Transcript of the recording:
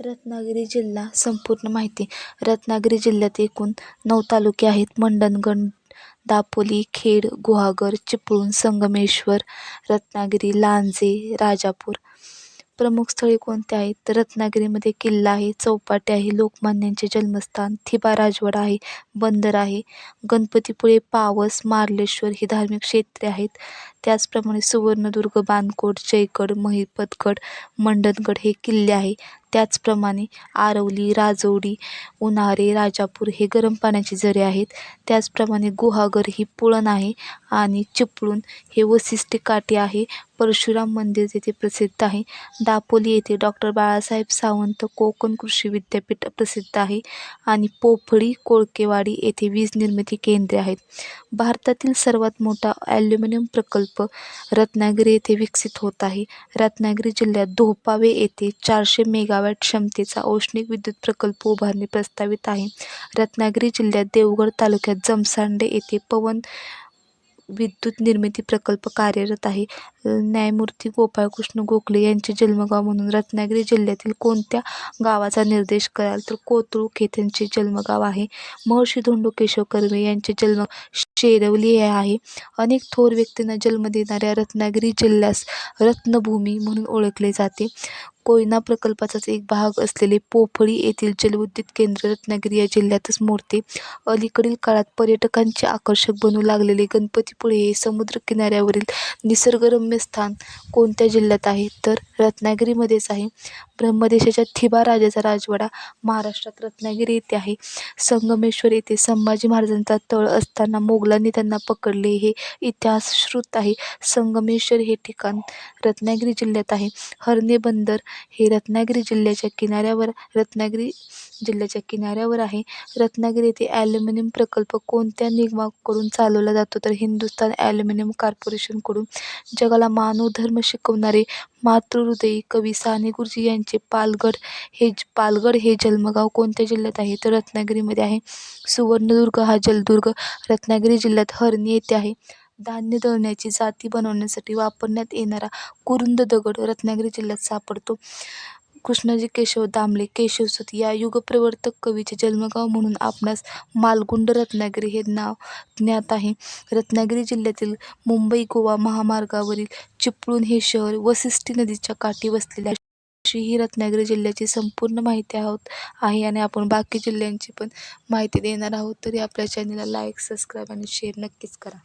रत्नागिरी जिल्हा. संपूर्ण माहिती रत्नागिरी जिल्ह्यात एकूण नऊ तालुके आहेत. मंडणगड दापोली खेड गुहागर चिपळूण संगमेश्वर रत्नागिरी लांजे राजापूर प्रमुख स्थळे कोणते आहेत? तर रत्नागिरीमध्ये किल्ला आहे चौपाटी आहे लोकमान्यांचे जन्मस्थान थिबा राजवाडा आहे बंदर आहे गणपतीपुळे पावस मार्लेश्वर ही धार्मिक क्षेत्रे आहेत. त्याचप्रमाणे सुवर्णदुर्ग बाणकोट जयगड महिपतगड मंडणगड हे किल्ले आहे. त्याचप्रमाणे आरवली राजौडी उन्हारे राजापूर हे गरम पाण्याचे झरे आहेत. त्याचप्रमाणे गुहागर ही पुळण आहे आणि चिपळूण हे वसिष्ठी काठी आहे. परशुराम मंदिर येथे प्रसिद्ध आहे. दापोली येथे डॉक्टर बाळासाहेब सावंत कोकण कृषी विद्यापीठ प्रसिद्ध आहे आणि पोफळी कोळकेवाडी येथे वीज निर्मिती केंद्रे आहेत. भारतातील सर्वात मोठा ॲल्युमिनियम प्रकल्प रत्नागिरी येथे विकसित होत आहे. रत्नागिरी जिल्ह्यात धोपावे येथे चारशे मेगावॅट क्षमतेचा औष्णिक विद्युत प्रकल्प उभारणे प्रस्तावित आहे. रत्नागिरी जिल्ह्यात देवगड तालुक्यात जमसांडे येथे पवन विद्युत निर्मिती प्रकल्प कार्यरत आहे. न्यायमूर्ती गोपाळकृष्ण गोखले यांचे जन्मगाव म्हणून रत्नागिरी जिल्ह्यातील कोणत्या गावाचा निर्देश कराल? तर कोतळूक हे त्यांचे जन्मगाव आहे. महर्षी धोंडो केशव कर्वे यांचे जन्म शेरवली हे आहे. अनेक थोर व्यक्तींना जन्म देणाऱ्या रत्नागिरी जिल्ह्यास रत्नभूमी म्हणून ओळखले जाते. कोयना प्रकल्पाचाच एक भाग असलेले पोफळी येथील जलविद्युत केंद्र रत्नागिरी या जिल्ह्यातच मोडते. अलीकडील काळात पर्यटकांचे आकर्षक बनू लागलेले गणपतीपुळे हे समुद्र किनाऱ्यावरील निसर्गरम्य स्थान कोणत्या जिल्ह्यात आहे? तर रत्नागिरीमध्येच आहे. ब्रह्मदेशाच्या थिबा राजाचा राजवाडा महाराष्ट्रात रत्नागिरी येथे आहे. संगमेश्वर येथे संभाजी महाराजांचा तळ असताना मोगलांनी त्यांना पकडले. हे इतिहास श्रुत आहे. संगमेश्वर हे ठिकाण रत्नागिरी जिल्ह्यात आहे. हर्णे बंदर हे रत्नागिरी जिल्ह्याच्या किनाऱ्यावर रत्नागिरी जिल्ह्याच्या किनाऱ्यावर आहे. रत्नागिरी येथे ॲल्युमिनियम प्रकल्प कोणत्या निगमाकडून चालवला जातो? तर हिंदुस्थान ॲल्युमिनियम कॉर्पोरेशनकडून जगाला मानव धर्म शिकवणारे मातृहृदयी कवी साने गुरुजी यांचे पालगड हे ज पालगड हे जन्मगाव कोणत्या जिल्ह्यात आहे? तर रत्नागिरीमध्ये आहे. सुवर्णदुर्ग हा जलदुर्ग. रत्नागिरी जिल्ह्यात हर्णी येथे आहे. धान्य दळण्याची जाती बनवण्यासाठी वापरण्यात येणारा कुरुंद दगड रत्नागिरी जिल्ह्यात सापडतो. कृष्णाजी केशव दामले केशवसुत या युगप्रवर्तक कवीचे जन्मगाव म्हणून आपणास मालगुंड रत्नागिरी हे नाव ज्ञात आहे. रत्नागिरी जिल्ह्यातील मुंबई गोवा महामार्गावरील चिपळूण हे शहर वसिष्ठी नदीच्या काठी वसलेल्या अशी ही रत्नागिरी जिल्ह्याची संपूर्ण माहिती आहोत आहे आणि आपण बाकी जिल्ह्यांची पण माहिती देणार आहोत. तरी आपल्या चॅनलला लाईक सबस्क्राईब आणि शेअर नक्कीच करा.